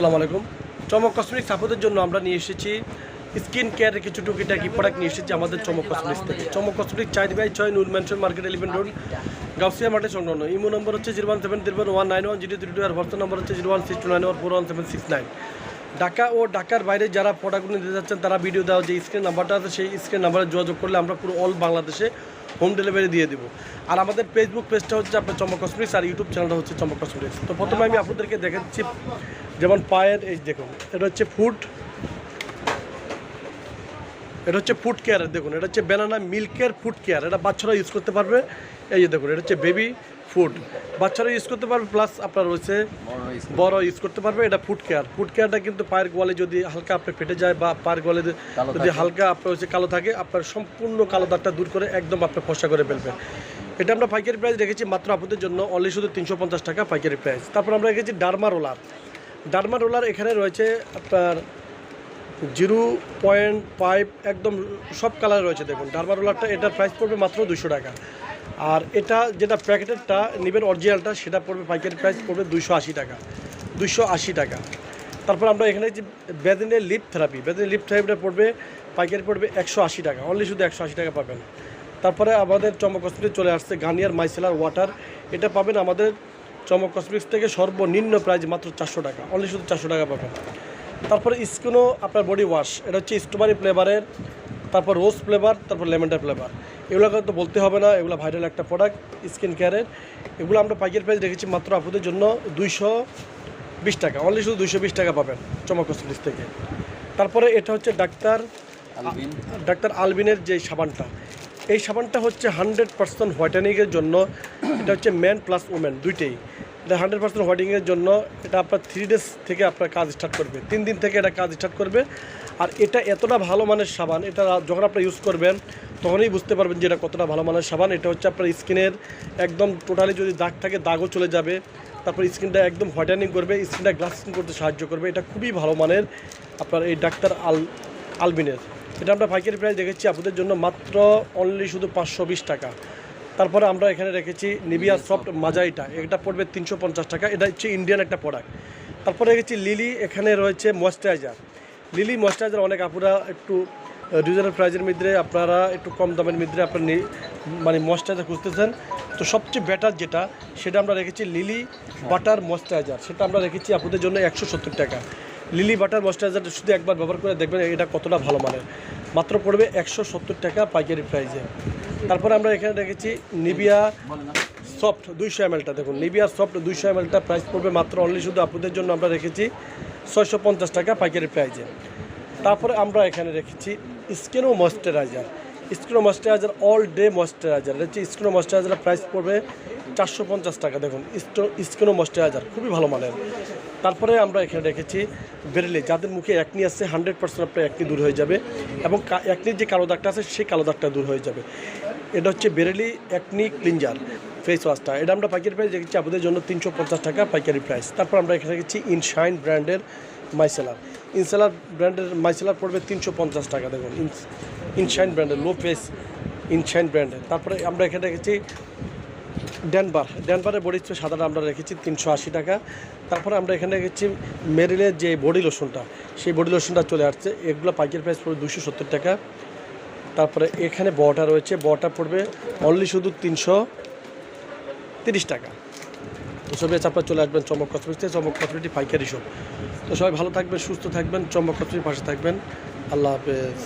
আসসালামু আলাইকুম। চমক কসমেটিক সাপোর্টের জন্য আমরা নিয়ে এসেছি। স্কিন কেয়ারের কিছু টুকিটাকি প্রোডাক্ট নিয়ে এসেছি আমাদের চমক কসমেটিক্স থেকে। চমক কসমেটিক চার বাই ছয় Noor mansion market eleven road Gausia market সংলগ্ন। ইমো নম্বর হচ্ছে zero one seven zero one nine one zero three two আর হোয়াটসঅ্যাপ নম্বর হচ্ছে zero one six two nine one four one seven six nine. Dhaka ও ঢাকার বাইরে যারা প্রোডাক্টগুলো নিতে যাচ্ছেন, তারা ভিডিও দেওয়া যে স্ক্রিন নাম্বারটা আছে, সেই স্ক্রিন নাম্বারে যোগাযোগ করলে আমরা পুরো অল বাংলাদেশে হোম ডেলিভারি দিয়ে দেবো। আর আমাদের ফেসবুক পেজটা হচ্ছে আপনার চমক কসমেটিক্স আর ইউটিউব চ্যানেলটা হচ্ছে চমক কসমেটিক্স তো প্রথমে আমি আপনাদেরকে দেখাচ্ছি যেমন পায়ের, এই দেখুন, এটা হচ্ছে ফুড এটা হচ্ছে ফুড কেয়ার দেখুন এটা হচ্ছে ব্যানানা মিল্কের ফুড কেয়ার এটা বাচ্চারা ইউজ করতে পারবে। এই যে দেখুন এটা হচ্ছে বেবি ফুড বাচ্চারা ইউজ করতে পারবে প্লাস আপনার রয়েছে বড় ইউজ করতে পারবে এটা ফুড কেয়ার ফুড কেয়ারটা কিন্তু পায়ের গোয়ালে যদি হালকা আপনার ফেটে যায় বা পায়ের গোয়ালে যদি হালকা আপনার হচ্ছে কালো থাকে আপনার সম্পূর্ণ কালো দাগটা দূর করে একদম আপনার ফসা করে ফেলবেন। এটা আমরা পাইকারি প্রাইস রেখেছি মাত্র আপনাদের জন্য অনলি শুধু তিনশো পঞ্চাশ টাকা পাইকারি প্রাইস তারপর আমরা রেখেছি ডার্মা রোলার ডার্মা রোলার এখানে রয়েছে আপনার জিরো পয়েন্ট ফাইভ একদম সব কালার রয়েছে দেখুন। ডার্মা রোলারটা এটার প্রাইস পড়বে মাত্র দুশো টাকা। আর এটা যেটা প্যাকেটেরটা, নেবেন অরিজিনালটা সেটা পড়বে পাইকারি প্রাইস পড়বে দুশো আশি টাকা। দুশো আশি টাকা। তারপর আমরা এখানে যে বেদিনের লিপ থেরাপি বেদিনের লিপ থেরাপিটা পড়বে, পাইকারি পড়বে একশো আশি টাকা। অনলি শুধু একশো আশি টাকা পাবেন। তারপরে আমাদের চমক কসমেটিক চলে আসছে গার্নিয়ার মাইসেলার ওয়াটার এটা পাবেন আমাদের চমক কসমেটিক্স থেকে সর্বনিম্ন প্রাইস মাত্র চারশো টাকা। অনলি শুধু চারশো টাকা পাবেন। তারপরে স্কিনও আপনার বডি ওয়াশ এটা হচ্ছে স্ট্রবেরি ফ্লেভারের তারপর রোজ ফ্লেভার তারপর লেমন্ডার ফ্লেভার এগুলো তো বলতে হবে না এগুলো ভাইরাল একটা প্রোডাক্ট স্কিন কেয়ারের এগুলো আমরা পাইকারি প্রাইস রেখেছি মাত্র আপনাদের জন্য দুইশো বিশ টাকা। অনলি শুধু দুইশো বিশ টাকা পাবেন চমক কসমেটিক্স থেকে। তারপরে এটা হচ্ছে ডাক্তার ডাক্তার আলবিনের যে সাবানটা এই সাবানটা হচ্ছে হান্ড্রেড পার্সেন্ট হোয়াইটেনিংয়ের জন্য এটা হচ্ছে ম্যান প্লাস ওমেন দুইটাই। এটা হান্ড্রেড পার্সেন্ট হোয়াইটেনিংয়ের জন্য এটা আপনার থ্রি ডেজ থেকে আপনার কাজ স্টার্ট করবে। তিন দিন থেকে এটা কাজ স্টার্ট করবে। আর এটা এতটা ভালো মানের সাবান, এটা যখন আপনি ইউজ করবেন, তখনই বুঝতে পারবেন যে এটা কতটা ভালো মানের সাবান। এটা হচ্ছে আপনার স্কিনের একদম টোটালি যদি দাগ থাকে, দাগও চলে যাবে। তারপর স্কিনটা একদম হোয়াইটেনিং করবে, স্কিনটা গ্লাসিং করতে সাহায্য করবে। এটা খুবই ভালো মানের আপনার এই ডাক্তার আল, আলবিনের। এটা আমরা পাইকারি প্রাইস দেখেছি, আপনাদের জন্য মাত্র অনলি শুধু পাঁচশো বিশ টাকা। তারপরে আমরা এখানে রেখেছি নিবিয়া সফট মাজাইটা। এটা পড়বে তিনশো পঞ্চাশ টাকা। এটা হচ্ছে ইন্ডিয়ান একটা প্রোডাক্ট তারপরে রেখেছি লিলি এখানে রয়েছে ময়েশ্চারাইজার লিলি ময়েশ্চারাইজার অনেক আপুরা একটু রিজনেবল প্রাইজের মধ্যে আপনারা একটু কম দামের মধ্যে আপনার মানে ময়েশ্চারাইজার খুঁজতেছেন। তো সবচেয়ে বেটার যেটা, সেটা আমরা রেখেছি লিলি বাটার ময়েশ্চারাইজার সেটা আমরা রেখেছি আপনাদের জন্য একশো সত্তর টাকা। লিলি বাটার ময়েশ্চারাইজার শুধু একবার ব্যবহার করে দেখবেন, এটা কতটা ভালো মানের। মাত্র পড়বে একশো সত্তর টাকা পাইকারি প্রাইজে তারপরে আমরা এখানে রেখেছি নিবিয়া সফট দুইশো এমএলটা দেখুন নিবিয়া সফট দুইশো এমএলটা প্রাইস পড়বে মাত্র অনলি শুধু আপনাদের জন্য আমরা রেখেছি ছয়শো পঞ্চাশ টাকা পাইকারি প্রাইজে তারপরে আমরা এখানে রেখেছি Skino moisturizer Skino moisturizer all day moisturizer হচ্ছে স্কিনো ময়েশ্চারাইজারের প্রাইস পড়বে চারশো পঞ্চাশ টাকা। দেখুন স্কিনো ময়েশ্চারাইজার খুবই ভালো মানের। তারপরে আমরা এখানে রেখেছি বেরেলি যাদের মুখে একনি আছে হান্ড্রেড পার্সেন্ট আপনার একনি দূর হয়ে যাবে এবং একনির যে কালো দাগটা আছে, সেই কালো দাগটা দূর হয়ে যাবে। এটা হচ্ছে বেরেলি একনি ক্লিনজার ফেস ওয়াশটা এটা আমরা পাইকারি প্রাইস রেখেছি, আপনাদের জন্য তিনশো পঞ্চাশ টাকা পাইকারি প্রাইস তারপর আমরা এখানে রেখেছি ইনশাইন ব্র্যান্ডের মাইসেলার ইনসেলার ব্র্যান্ডের মাইসেলার পড়বে তিনশো পঞ্চাশ টাকা, দেখুন। ইনশাইন ব্র্যান্ডের লো ফেস ইনশাইন ব্র্যান্ডের তারপরে আমরা এখানে রেখেছি ড্যানবার ড্যানবারের বডি স্প্রে সাদাটা আমরা রেখেছি তিনশো আশি টাকা। তারপরে আমরা এখানে রেখেছি মেরিলের যে বডি লোশনটা সেই বডি লোশনটা চলে আসছে। এগুলো পাইকারি প্রাইস পড়বে দুশো সত্তর টাকা। তারপরে এখানে বটা রয়েছে। বটা পড়বে অনলি শুধু তিনশো তিরিশ টাকা। তো সবাই আপনার চলে আসবেন চমক থেকে। চমক কসমেটিক পাইকারি শপ তো সবাই ভালো থাকবেন, সুস্থ থাকবেন চমক কসমেটিক পাশে থাকবেন। আল্লাহ হাফেজ।